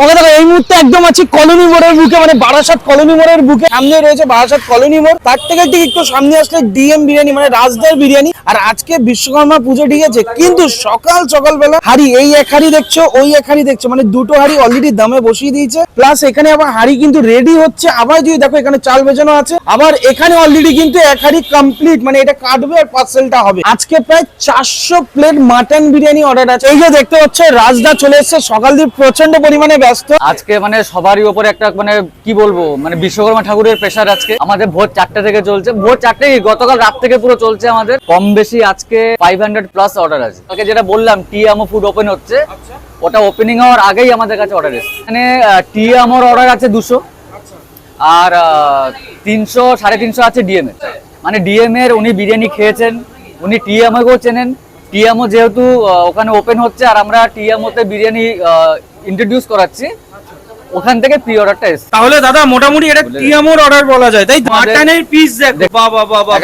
ওকে দেখো, এই মুহূর্তে একদম আছি কলোনি মোড়ের বুকে মানে বারাসাত কলোনি মোড়ের বুকে। সামনে রয়েছে বারাসাত কলোনি মোড়। তার থেকে ঠিক একটু সামনে আসলে ডিএম বিরিয়ানি মানে বিরিয়ানি। আর আজকে বিশ্বকর্মা পুজো কিন্তু সকাল হাড়ি, এই এক হাড়ি দেখছ, ওই এক হাড়ি দেখছ মানে দুটো হাড়ি অলরেডি দামে বসিয়ে দিয়েছে। প্লাস এখানে আবার হাড়ি কিন্তু রেডি হচ্ছে। আবার যদি দেখো, এখানে চাল বেজানো আছে। আবার এখানে অলরেডি কিন্তু এক হাড়ি কমপ্লিট মানে এটা কাটবে আর পার্সেলটা হবে। আজকে প্রায় চারশো প্লেট মাটন বিরিয়ানি অর্ডার আছে। এই যে দেখতে পাচ্ছে, রাজদা চলে এসেছে। সকাল দিয়ে প্রচণ্ড পরিমাণে ব্যস্ত। আজকে মানে সবারই উপরে একটা মানে কি বলব মানে বিশ্বকর্মা ঠাকুরের প্রেশার আজকে। আমাদের ভোর চারটে থেকে চলছে। ভোর চারটে গতকাল রাত থেকে পুরো চলছে আমাদের। কম বেশি আজকে ফাইভ হান্ড্রেড প্লাস অর্ডার আছে। যেটা বললাম টি আমো ফুড ওপেন হচ্ছে ওটা ওপেনিং হওয়ার আগেই আমাদের কাছে অর্ডার এসেছে। এখানে টি আমোর অর্ডার আছে দুশো। আর তিনশো সাড়ে তিনশো আছে ডিএম এর। মানে ডিএম এর উনি বিরিয়ানি খেয়েছেন উনি টিএমও চেনেন। টিএমও যেহেতু ওখানে ওপেন হচ্ছে আর আমরা টিএমওতে বিরিয়ানি ইন্ট্রোডিউস করাচ্ছি। ওখান থেকে প্রি অর্ডারটা এসে তাহলে দাদা মোটামুটি এটা টিয়ামোর অর্ডার বলা যায়? তাই মাটনের পিস দেখো। বাহ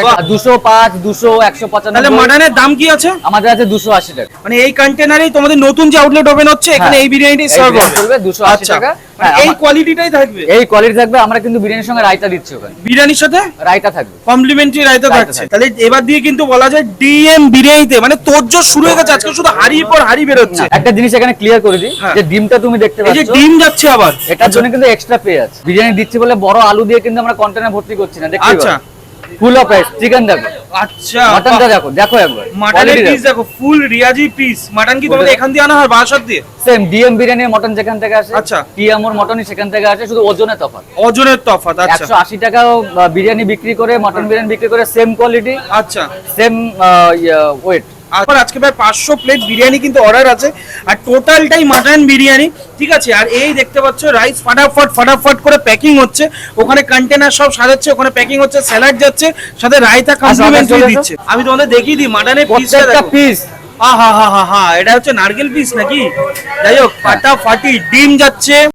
বাহ। দুশো পাঁচ দুশো একশো তাহলে পঁচানব্বই মাটনের দাম কি আছে? আমাদের আছে দুশো আশি টাকা। মানে এই কন্টেনারেই তোমাদের নতুন যে আউটলেট ওপেন হচ্ছে এখানে হ্যাঁ। এই বিরিয়ানিটি সার্ভ বিরিয়ানি হবে। চলবে 280 আচ্ছা। টাকা। হ্যাঁ, এই কোয়ালিটিটাই থাকবে? এই কোয়ালিটি থাকবে আমরা কিন্তু বিরিয়ানির সঙ্গে রায়তা দিচ্ছি ওখানে। বিরিয়ানির সাথে? রায়তা থাকবে। কমপ্লিমেন্টারি রায়তা থাকছে। তাহলে এবার দিয়ে কিন্তু বলা যায় ডিএম বিরিয়ানিতে মানে তোরজোর শুরু হয়ে গেছে আজকে শুধু হাড়ির পর হাড়ি বেরোচ্ছে। একটা জিনিস এখানে ক্লিয়ার করে দিই হ্যাঁ। যে ডিমটা তুমি দেখতে এই যে ডিম যাচ্ছে আবার। এটার জন্য কিন্তু এক্সট্রা পে আছে বিরিয়ানি দিচ্ছি বলে বড় আলু দিয়ে কিন্তু আমরা কন্টেনার ভর্তি করছি না দেখতে আচ্ছা। ফুল অফ রাইস চিকেন দেখো। আচ্ছা মাটনটা দেখো দেখো একবার। মাটনের পিস দেখো ফুল রিয়াজি পিস মাটন কি তোমাদের এখান দিয়ে আনা হয় বাসার দিয়ে? সেম ডিএম বিরিয়ানির মটন যেখান থেকে আসে আচ্ছা। টিএমওর মটনই সেখান থেকে আসে শুধু ওজনে তফাৎ। ওজনের তফাৎ আচ্ছা। একশো আশি টাকাও আহ, বিরিয়ানি বিক্রি করে মটন বিরিয়ানি বিক্রি করে সেম কোয়ালিটি আচ্ছা। সেম ওয়েট আর আজকে প্রায় পাঁচশো প্লেট বিরিয়ানি কিন্তু অর্ডার আছে। আর টোটালটাই মাটন বিরিয়ানি ঠিক আছে? আর এই দেখতে পাচ্ছ রাইস ফাটাফট ফাটাফট করে প্যাকিং হচ্ছে। ওখানে কন্টেনার সব সাজাচ্ছে ওখানে প্যাকিং হচ্ছে স্যালাড যাচ্ছে সাথে রায়তা কমপ্লিমেন্টারি দিচ্ছে। আমি তোমাদের দেখিয়ে দিই মাটনের পিসটা দেখো। পিস হা হা হা হা হা এটা হচ্ছে নারকেল পিস নাকি? যাই হোক ফাটাফাটি ডিম যাচ্ছে।